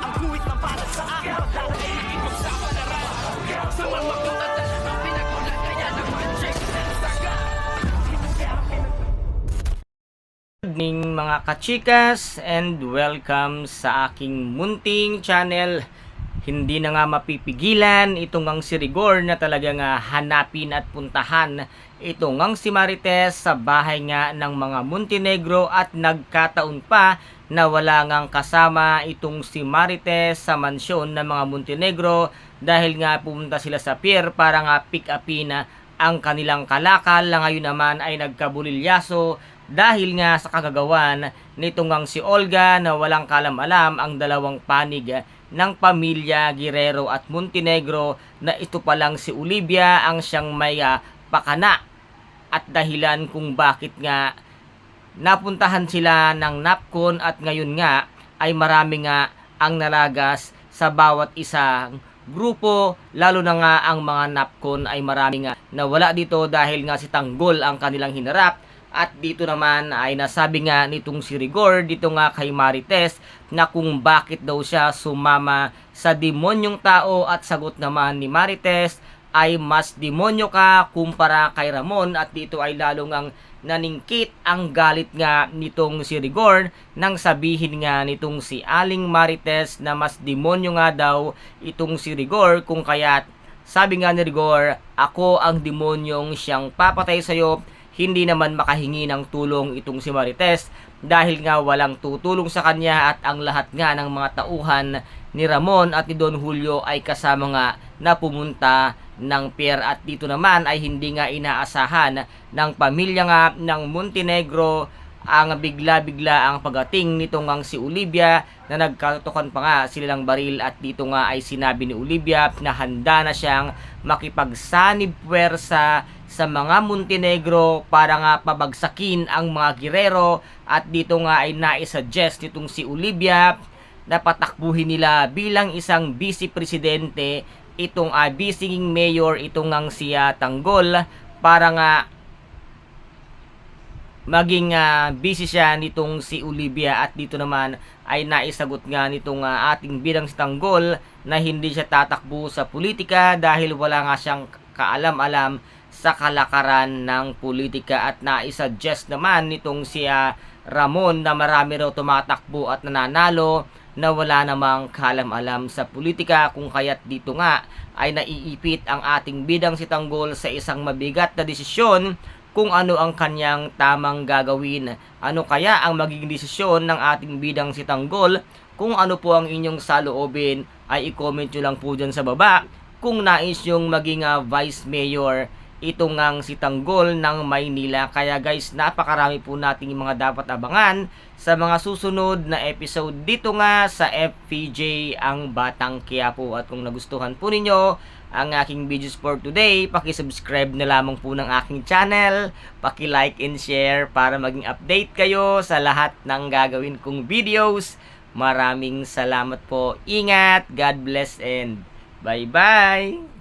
Ang guhit na para sa akin Pagdarating ipagsapalaran Sa mga katatan Ang evening mga kachikas and welcome sa aking munting channel. Hindi na nga mapipigilan itong ang si Rigor na talaga nga hanapin at puntahan itong ang si Marites sa bahay nga ng mga Montenegro at nagkataon pa na wala ngang kasama itong si Marites sa mansyon ng mga Montenegro dahil nga pumunta sila sa pier para nga pick upin ang kanilang kalakal na ngayon naman ay nagkabulilyaso dahil nga sa kagagawan nitong ang si Olga na walang kalam-alam ang dalawang panig ng pamilya Guerrero at Montenegro na ito pa lang si Olivia ang siyang may ah, pakana at dahilan kung bakit nga napuntahan sila ng NAPCON at ngayon nga ay marami nga ang nalagas sa bawat isang grupo lalo na nga ang mga NAPCON ay marami nga nawala dito dahil nga si Tanggol ang kanilang hinarap at dito naman ay nasabi nga nitong si Rigor dito nga kay Marites na kung bakit daw siya sumama sa demonyong tao. At sagot naman ni Marites ay mas demonyo ka kumpara kay Ramon. At dito ay lalo ngang naningkit ang galit nga nitong si Rigor nang sabihin nga nitong si Aling Marites na mas demonyo nga daw itong si Rigor. Kung kaya't sabi nga ni Rigor, ako ang demonyong siyang papatay sa'yo hindi naman makahingi ng tulong itong si Marites dahil nga walang tutulong sa kanya at ang lahat nga ng mga tauhan ni Ramon at ni Don Julio ay kasama nga na pumunta ng pier. At dito naman ay hindi nga inaasahan ng pamilya nga ng Montenegro ang bigla-bigla ang pagating nitong ang si Olivia na nagkatukan pa nga sila ng baril. At dito nga ay sinabi ni Olivia na handa na siyang makipagsanib puwersa sa mga Montenegro para nga pabagsakin ang mga Guerrero. At dito nga ay naisuggest nitong si Olivia na patakbuhin nila bilang isang vice presidente itong uh, vice mayor itong ang siya Tanggol para nga maging uh, busy siya nitong si Olivia. At dito naman ay naisagot nga nitong uh, ating bidang si Tanggol na hindi siya tatakbo sa politika dahil wala nga siyang kaalam-alam sa kalakaran ng politika at naisuggest naman nitong si Ramon na marami raw tumatakbo at nananalo na wala namang kalam-alam sa politika kung kaya't dito nga ay naiipit ang ating bidang si Tanggol sa isang mabigat na desisyon kung ano ang kanyang tamang gagawin. Ano kaya ang magiging desisyon ng ating bidang si Tanggol? Kung ano po ang inyong saloobin ay i-comment nyo lang po dyan sa baba. Kung nais yung maging uh, Vice Mayor ito ngang si Tanggol ng Maynila. Kaya guys, napakarami po nating mga dapat abangan sa mga susunod na episode dito nga sa FPJ ang Batang Quiapo. At kung nagustuhan po ninyo ang aking videos for today, paki-subscribe na lamang po ng aking channel, paki-like and share para maging update kayo sa lahat ng gagawin kong videos. Maraming salamat po. Ingat, God bless and bye-bye!